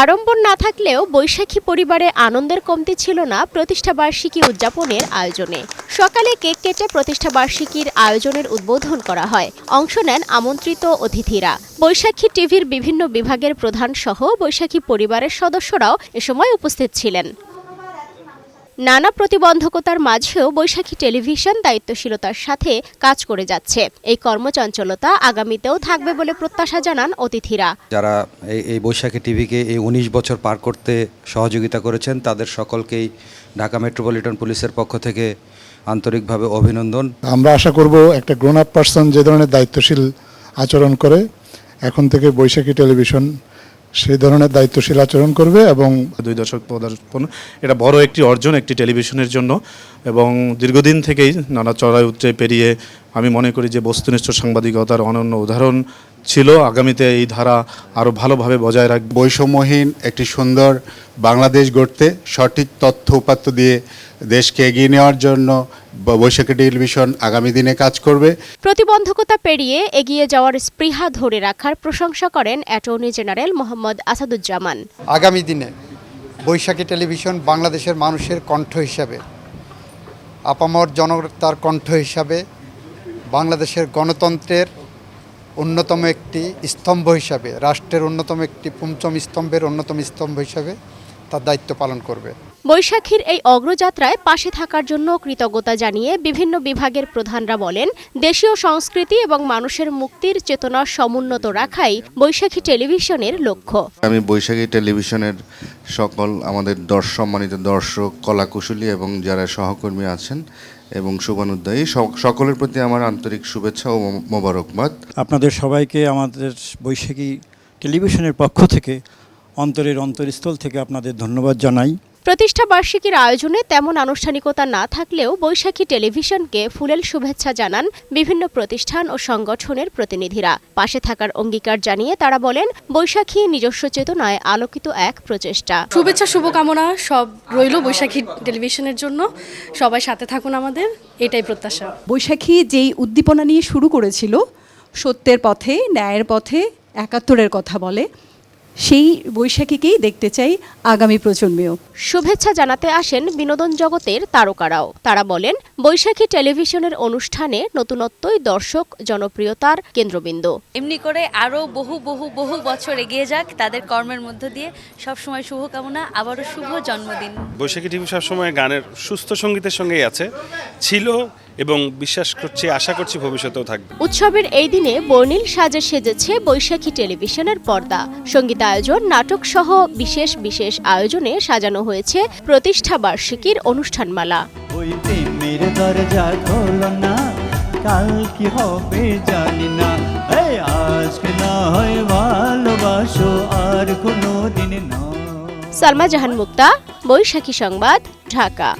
আড়ম্বর না থাকলেও বৈশাখী পরিবারে আনন্দের কমতি ছিল না প্রতিষ্ঠাবার্ষিকী উদযাপনের আয়োজনে। সকালে কেক কেটে প্রতিষ্ঠাবার্ষিকীর আয়োজনের উদ্বোধন করা হয়। অংশ নেন আমন্ত্রিত অতিথিরা। বৈশাখী টিভির বিভিন্ন বিভাগের প্রধান সহ বৈশাখী পরিবারের সদস্যরাও এ সময় উপস্থিত ছিলেন। নানা প্রতিবন্ধকতার মাঝেও বৈশাখী টেলিভিশন দায়িত্বশীলতার সাথে কাজ করে যাচ্ছে। এই কর্মচঞ্চলতা আগামীতেও থাকবে বলে প্রত্যাশা জানান অতিথিরা। যারা এই এই বৈশাখী টিভিকে এই উনিশ বছর পার করতে সহযোগিতা করেছেন তাদের সকলকেই ঢাকা মেট্রোপলিটন পুলিশের পক্ষ থেকে আন্তরিকভাবে অভিনন্দন। আমরা আশা করব একটা গ্রোন আপ পার্সন যে ধরনের দায়িত্বশীল আচরণ করে এখন থেকে বৈশাখী টেলিভিশন সেই ধরনের দায়িত্বশীল আচরণ করবে এবং দুই দশক পদার্পণ এটা বড় একটি অর্জন একটি টেলিভিশনের জন্য এবং দীর্ঘদিন থেকেই নানা চড়াই উত্তরে পেরিয়ে আমি মনে করি যে বস্তুনিষ্ঠ সাংবাদিকতার অনন্য উদাহরণ ছিল। আগামীতে এই ধারা আরও ভালোভাবে বজায় রাখবে। বৈষম্যহীন একটি সুন্দর বাংলাদেশ গড়তে সঠিক তথ্য উপাত্ত দিয়ে দেশকে এগিয়ে নেওয়ার জন্য বৈশাখী টেলিভিশন আগামী দিনে কাজ করবে। প্রতিবন্ধকতা পেরিয়ে এগিয়ে যাওয়ার স্পৃহা ধরে রাখার প্রশংসা করেন অ্যাটর্নি জেনারেল মোহাম্মদ আসাদুজ্জামান। আগামী দিনে বৈশাখী টেলিভিশন বাংলাদেশের মানুষের কণ্ঠ হিসাবে আপামর জনতার কণ্ঠ হিসাবে বাংলাদেশের গণতন্ত্রের অন্যতম একটি স্তম্ভ হিসাবে রাষ্ট্রের অন্যতম একটি পঞ্চম স্তম্ভের অন্যতম স্তম্ভ হিসাবে তার দায়িত্ব পালন করবে। বৈশাখীর এই অগ্রযাত্রায় পাশে থাকার জন্য কৃতজ্ঞতা জানিয়ে বিভিন্ন বিভাগের প্রধানরা বলেন দেশীয় সংস্কৃতি এবং মানুষের মুক্তির চেতনা সমুন্নত রাখাই বৈশাখী টেলিভিশনের লক্ষ্য। আমি বৈশাখী টেলিভিশনের সকল আমাদের দর্শ সম্মানিত দর্শক কলাকুশলী এবং যারা সহকর্মী আছেন এবং শুভানুদ্দায়ী সক- সকলের প্রতি আমার আন্তরিক শুভেচ্ছা ও মোবারকবাদ। আপনাদের সবাইকে আমাদের বৈশাখী টেলিভিশনের পক্ষ থেকে অন্তরের অন্তরস্থল থেকে আপনাদের ধন্যবাদ জানাই। প্রতিষ্ঠা বার্ষিকীর আয়োজনে তেমন আনুষ্ঠানিকতা না থাকলেও বৈশাখী টেলিভিশনকে ফুলেল শুভেচ্ছা জানান বিভিন্ন প্রতিষ্ঠান ও সংগঠনের প্রতিনিধিরা। পাশে থাকার অঙ্গীকার জানিয়ে তারা বলেন বৈশাখী নিজস্ব চেতনায় আলোকিত এক প্রচেষ্টা। শুভেচ্ছা শুভকামনা সব রইল বৈশাখী টেলিভিশনের জন্য। সবাই সাথে থাকুন আমাদের এটাই প্রত্যাশা। বৈশাখী যেই উদ্দীপনা নিয়ে শুরু করেছিল সত্যের পথে ন্যায়ের পথে একাত্তরের কথা বলে সেই বৈশাখীকেই দেখতে চাই আগামী প্রজন্মেও। শুভেচ্ছা জানাতে আসেন বিনোদন জগতের তারকারাও। তারা বলেন বৈশাখী টেলিভিশনের অনুষ্ঠানে নতুনত্বই দর্শক জনপ্রিয়তার কেন্দ্রবিন্দু। এমনি করে আরও বহু বহু বহু বছর এগিয়ে যাক তাদের কর্মের মধ্য দিয়ে। সবসময় শুভকামনা আবারও শুভ জন্মদিন। বৈশাখী টিভি সবসময় গানের সুস্থ সঙ্গীতের সঙ্গেই আছে ছিল এবং বিশ্বাস করছি আশা করছি ভবিষ্যতেও থাকবে। উৎসবের এই দিনে বর্ণিল সাজে সেজেছে বৈশাখী টেলিভিশনের পর্দা। সংগীত আয়োজন নাটক সহ বিশেষ বিশেষ আয়োজনে সাজানো হয়েছে প্রতিষ্ঠা বার্ষিকীর অনুষ্ঠানমালা। ওই প্রেমের দরজা খোলো না কাল কি হবে জানি না। আজকে না হয় ভালোবাসো আর কোনো দিন না। সালমা জাহান মুক্তা বৈশাখী সংবাদ ঢাকা।